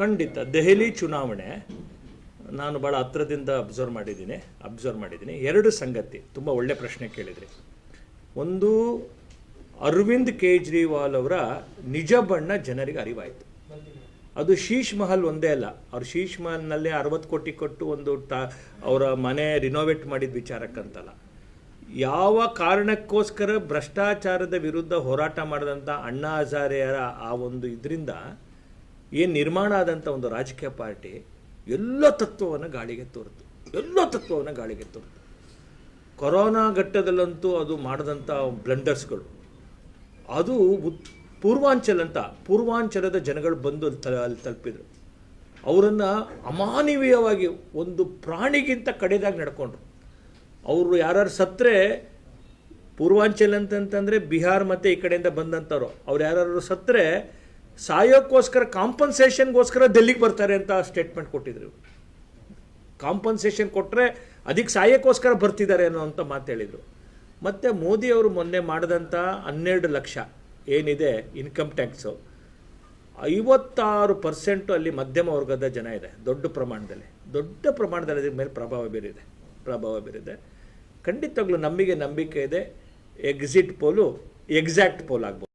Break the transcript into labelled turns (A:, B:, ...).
A: ಖಂಡಿತ ದೆಹಲಿ ಚುನಾವಣೆ ನಾನು ಭಾಳ ಹತ್ರದಿಂದ ಅಬ್ಸರ್ವ್ ಮಾಡಿದ್ದೀನಿ ಅಬ್ಸರ್ವ್ ಮಾಡಿದ್ದೀನಿ. ಎರಡು ಸಂಗತಿ, ತುಂಬ ಒಳ್ಳೆ ಪ್ರಶ್ನೆ ಕೇಳಿದ್ರಿ. ಒಂದು, ಅರವಿಂದ್ ಕೇಜ್ರಿವಾಲ್ ಅವರ ನಿಜ ಬಣ್ಣ ಜನರಿಗೆ ಅರಿವಾಯಿತು. ಅದು ಶೀಶ್ ಮಹಲ್ ಒಂದೇ ಅಲ್ಲ, ಅವ್ರು ಶೀಶ್ ಮಹಲ್ನಲ್ಲೇ ಅರವತ್ತು ಕೋಟಿ ಕೊಟ್ಟು ಒಂದು ಟಾ ಅವರ ಮನೆ ರಿನೋವೇಟ್ ಮಾಡಿದ ವಿಚಾರಕ್ಕಂತಲ್ಲ ಯಾವ ಕಾರಣಕ್ಕೋಸ್ಕರ ಭ್ರಷ್ಟಾಚಾರದ ವಿರುದ್ಧ ಹೋರಾಟ ಮಾಡಿದಂಥ ಅಣ್ಣಾ ಹಜಾರೆಯರ ಆ ಒಂದು ಇದರಿಂದ ಏನು ನಿರ್ಮಾಣ ಆದಂಥ ಒಂದು ರಾಜಕೀಯ ಪಾರ್ಟಿ ಎಲ್ಲ ತತ್ವವನ್ನು ಗಾಳಿಗೆ ತೋರಿತು. ಎಲ್ಲ ತತ್ವವನ್ನು ಗಾಳಿಗೆ ತೋರಿತು. ಕೊರೋನಾ ಘಟ್ಟದಲ್ಲಂತೂ ಅದು ಮಾಡಿದಂಥ ಬ್ಲಂಡರ್ಸ್ಗಳು. ಅದು ಪೂರ್ವಾಂಚಲ್ ಅಂತ, ಪೂರ್ವಾಂಚಲದ ಜನಗಳು ಬಂದು ಅಲ್ಲಿ ಅಲ್ಲಿ ತಲುಪಿದ್ರು. ಅವರನ್ನು ಅಮಾನವೀಯವಾಗಿ ಒಂದು ಪ್ರಾಣಿಗಿಂತ ಕಡೆದಾಗಿ ನಡ್ಕೊಂಡ್ರು. ಅವರು ಯಾರು ಸತ್ತರೆ, ಪೂರ್ವಾಂಚಲ್ ಅಂತಂತಂದರೆ ಬಿಹಾರ್ ಮತ್ತು ಈ ಕಡೆಯಿಂದ ಬಂದಂಥವ್ರು ಅವ್ರು ಯಾರು ಸತ್ತರೆ ಸಾಯೋಕ್ಕೋಸ್ಕರ ಕಾಂಪನ್ಸೇಷನ್ಗೋಸ್ಕರ ಡೆಲ್ಲಿಗೆ ಬರ್ತಾರೆ ಅಂತ ಸ್ಟೇಟ್ಮೆಂಟ್ ಕೊಟ್ಟಿದ್ರು. ಕಾಂಪನ್ಸೇಷನ್ ಕೊಟ್ಟರೆ ಅದಕ್ಕೆ ಸಾಯಕ್ಕೋಸ್ಕರ ಬರ್ತಿದ್ದಾರೆ ಅನ್ನೋ ಅಂತ ಮಾತು ಹೇಳಿದರು. ಮತ್ತು ಮೋದಿ ಅವರು ಮೊನ್ನೆ ಮಾಡಿದಂಥ ಹನ್ನೆರಡು ಲಕ್ಷ ಏನಿದೆ ಇನ್ಕಮ್ ಟ್ಯಾಕ್ಸು ಐವತ್ತಾರು ಪರ್ಸೆಂಟು ಅಲ್ಲಿ ಮಧ್ಯಮ ವರ್ಗದ ಜನ ಇದೆ, ದೊಡ್ಡ ಪ್ರಮಾಣದಲ್ಲಿ. ದೊಡ್ಡ ಪ್ರಮಾಣದಲ್ಲಿ ಅದ್ರ ಮೇಲೆ ಪ್ರಭಾವ ಬೀರಿದೆ ಪ್ರಭಾವ ಬೀರಿದೆ. ಖಂಡಿತವಾಗ್ಲೂ ನಮಗೆ ನಂಬಿಕೆ ಇದೆ ಎಕ್ಸಿಟ್ ಪೋಲು ಎಕ್ಸಾಕ್ಟ್ ಪೋಲ್ ಆಗ್ಬೋದು.